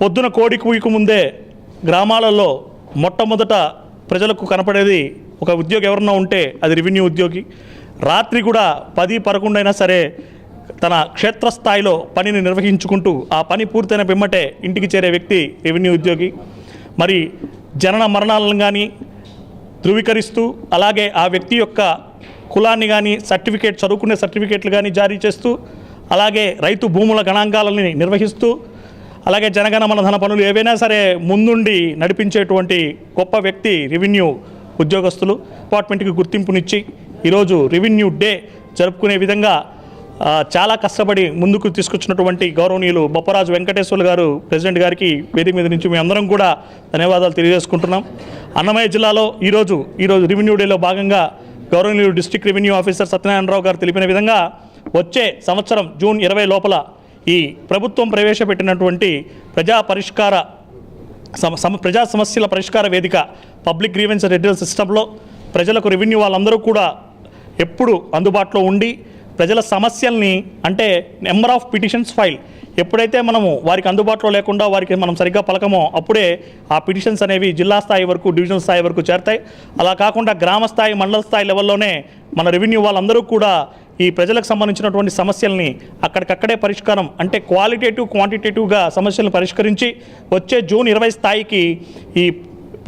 పొద్దున కోడి కూయకు ముందే గ్రామాలలో మొట్టమొదట ప్రజలకు కనపడేది ఒక ఉద్యోగి ఎవరన్నా ఉంటే అది రెవెన్యూ ఉద్యోగి. రాత్రి కూడా పది పదకొండు అయినా సరే తన క్షేత్రస్థాయిలో పనిని నిర్వహించుకుంటూ ఆ పని పూర్తయిన పిమ్మటే ఇంటికి చేరే వ్యక్తి రెవెన్యూ ఉద్యోగి. మరి జనన మరణాలను కానీ ధృవీకరిస్తూ అలాగే ఆ వ్యక్తి యొక్క కులాన్ని కానీ సర్టిఫికేట్ చదువుకునే సర్టిఫికేట్లు కానీ జారీ చేస్తూ అలాగే రైతు భూముల గణాంకాలని నిర్వహిస్తూ అలాగే జనగణమన ధన పనులు ఏవైనా సరే ముందుండి నడిపించేటువంటి గొప్ప వ్యక్తి రెవెన్యూ ఉద్యోగస్తులు డిపార్ట్మెంట్కి గుర్తింపునిచ్చి ఈరోజు రెవెన్యూ డే జరుపుకునే విధంగా చాలా కష్టపడి ముందుకు తీసుకొచ్చినటువంటి గౌరవనీయులు బొప్పరాజు వెంకటేశ్వర్లు గారు ప్రెసిడెంట్ గారికి వేదిక మీద నుంచి మేమందరం అందరం కూడా ధన్యవాదాలు తెలియజేసుకుంటున్నాం. అన్నమయ్య జిల్లాలో ఈరోజు ఈరోజు రెవెన్యూ డేలో భాగంగా గౌరవనీయులు డిస్ట్రిక్ట్ రెవెన్యూ ఆఫీసర్ సత్యనారాయణరావు గారు తెలిపిన విధంగా వచ్చే సంవత్సరం జూన్ ఇరవై లోపల ఈ ప్రభుత్వం ప్రవేశపెట్టినటువంటి ప్రజా పరిష్కార సమ సమ ప్రజా సమస్యల పరిష్కార వేదిక పబ్లిక్ గ్రీవెన్స్ రెడ్యూల్ సిస్టంలో ప్రజలకు రెవెన్యూ వాళ్ళందరూ కూడా ఎప్పుడు అందుబాటులో ఉండి ప్రజల సమస్యల్ని అంటే నెంబర్ ఆఫ్ పిటిషన్స్ ఫైల్ ఎప్పుడైతే మనము వారికి అందుబాటులో లేకుండా వారికి మనం సరిగ్గా పలకమో అప్పుడే ఆ పిటిషన్స్ అనేవి జిల్లా స్థాయి వరకు డివిజనల్ స్థాయి వరకు చేరతాయి. అలా కాకుండా గ్రామ స్థాయి మండల స్థాయి లెవెల్లోనే మన రెవెన్యూ వాళ్ళందరూ కూడా ఈ ప్రజలకు సంబంధించినటువంటి సమస్యల్ని అక్కడికక్కడే పరిష్కారం అంటే క్వాలిటేటివ్ క్వాంటిటేటివ్గా సమస్యలను పరిష్కరించి వచ్చే జూన్ ఇరవై స్థాయికి ఈ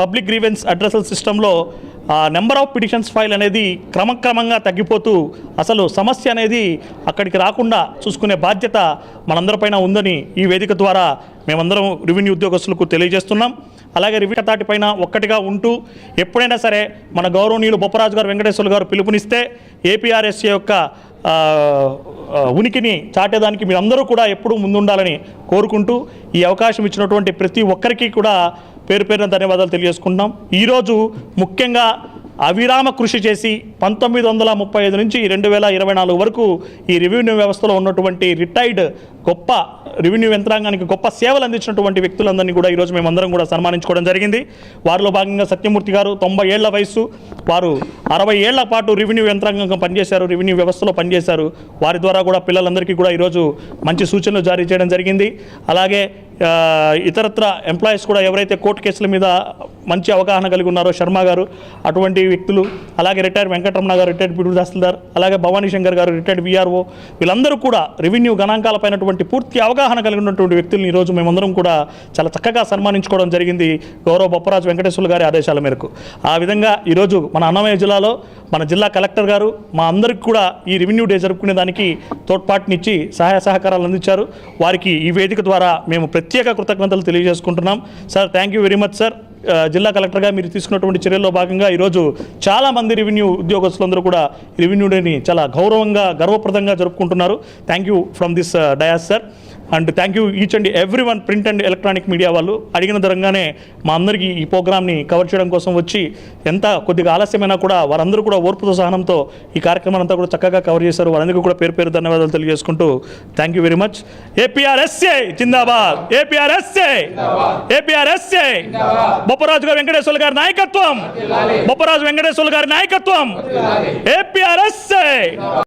పబ్లిక్ గ్రీవెన్స్ అడ్రసల్ సిస్టంలో ఆ నెంబర్ ఆఫ్ పిటిషన్స్ ఫైల్ అనేది క్రమక్రమంగా తగ్గిపోతూ అసలు సమస్య అనేది అక్కడికి రాకుండా చూసుకునే బాధ్యత మనందరిపైన ఉందని ఈ వేదిక ద్వారా మేమందరం రెవెన్యూ ఉద్యోగస్తులకు తెలియజేస్తున్నాం. అలాగే రివిట తాటిపైన ఒక్కటిగా ఉంటూ ఎప్పుడైనా సరే మన గౌరవనీయులు బొప్పరాజు గారు వెంకటేశ్వర గారు పిలుపునిస్తే ఏపీఆర్ఎస్ఏ యొక్క ఉనికిని చాటేదానికి మీరందరూ కూడా ఎప్పుడూ ముందుండాలని కోరుకుంటూ ఈ అవకాశం ఇచ్చినటువంటి ప్రతి ఒక్కరికి కూడా పేరు పేరున ధన్యవాదాలు తెలియజేసుకుంటున్నాం. ఈరోజు ముఖ్యంగా అవిరామ కృషి చేసి పంతొమ్మిది వందల ముప్పై ఐదు నుంచి రెండు వేల ఇరవై నాలుగు వరకు ఈ రెవెన్యూ వ్యవస్థలో ఉన్నటువంటి రిటైర్డ్ గొప్ప రెవెన్యూ యంత్రాంగానికి గొప్ప సేవలు అందించినటువంటి వ్యక్తులందరినీ కూడా ఈరోజు మేమందరం కూడా సన్మానించుకోవడం జరిగింది. వారిలో భాగంగా సత్యమూర్తి గారు తొంభై ఏళ్ళ వయసు వారు అరవై ఏళ్ళ పాటు రెవెన్యూ యంత్రాంగంగా పనిచేశారు రెవెన్యూ వ్యవస్థలో పనిచేశారు. వారి ద్వారా కూడా పిల్లలందరికీ కూడా ఈరోజు మంచి సూచనలు జారీ చేయడం జరిగింది. అలాగే ఇతరత్ర ఎంప్లాయీస్ కూడా ఎవరైతే కోర్టు కేసుల మీద మంచి అవగాహన కలిగి ఉన్నారో శర్మ గారు అటువంటి వ్యక్తులు అలాగే రిటైర్డ్ వెంకటరమణ గారు రిటైర్డ్ పిడుగు తహసీల్దార్ అలాగే భవానీ శంకర్ గారు రిటైర్డ్ విఆర్ఓ వీళ్ళందరూ కూడా రెవెన్యూ గణాంకాలపైనటువంటి పూర్తి అవగాహన కలిగి ఉన్నటువంటి వ్యక్తులను ఈరోజు మేమందరం కూడా చాలా చక్కగా సన్మానించుకోవడం జరిగింది గౌరవ బొప్పరాజు వెంకటేశ్వర గారి ఆదేశాల మేరకు. ఆ విధంగా ఈరోజు మన అన్నమయ్య జిల్లాలో మన జిల్లా కలెక్టర్ గారు మా అందరికి కూడా ఈ రెవెన్యూ డే జరుపుకునే దానికి తోడ్పాటునిచ్చి సహాయ సహకారాలు అందించారు. వారికి ఈ వేదిక ద్వారా మేము ప్రత్యేక కృతజ్ఞతలు తెలియజేసుకుంటున్నాం. Sir thank you very much sir జిల్లా కలెక్టర్గా మీరు తీసుకున్నటువంటి చర్యల్లో భాగంగా ఈరోజు చాలామంది రెవెన్యూ ఉద్యోగస్తులందరూ కూడా రెవెన్యూ డేని చాలా గౌరవంగా గర్వప్రదంగా జరుపుకుంటున్నారు. Thank you from this dais sir and thank you each and every one print and electronic media వాళ్ళు. అడిగిన ధరంగానే మా అందరికీ ఈ ప్రోగ్రామ్ని కవర్ చేయడం కోసం వచ్చి ఎంత కొద్దిగా ఆలస్యమైనా కూడా వారందరూ కూడా ఓర్పుతో సహనంతో ఈ కార్యక్రమాన్ని అంతా కూడా చక్కగా కవర్ చేశారు. వారందరికీ కూడా పేరు పేరు ధన్యవాదాలు తెలియజేసుకుంటూ thank you very much APRSA Zindabad. APRSA APRSA Bopparaju గారు వెంకటేశ్వర గారి నాయకత్వం. బొప్పరాజు వెంకటేశ్వర గారి నాయకత్వం. ఏపీఆర్ఎస్ఏ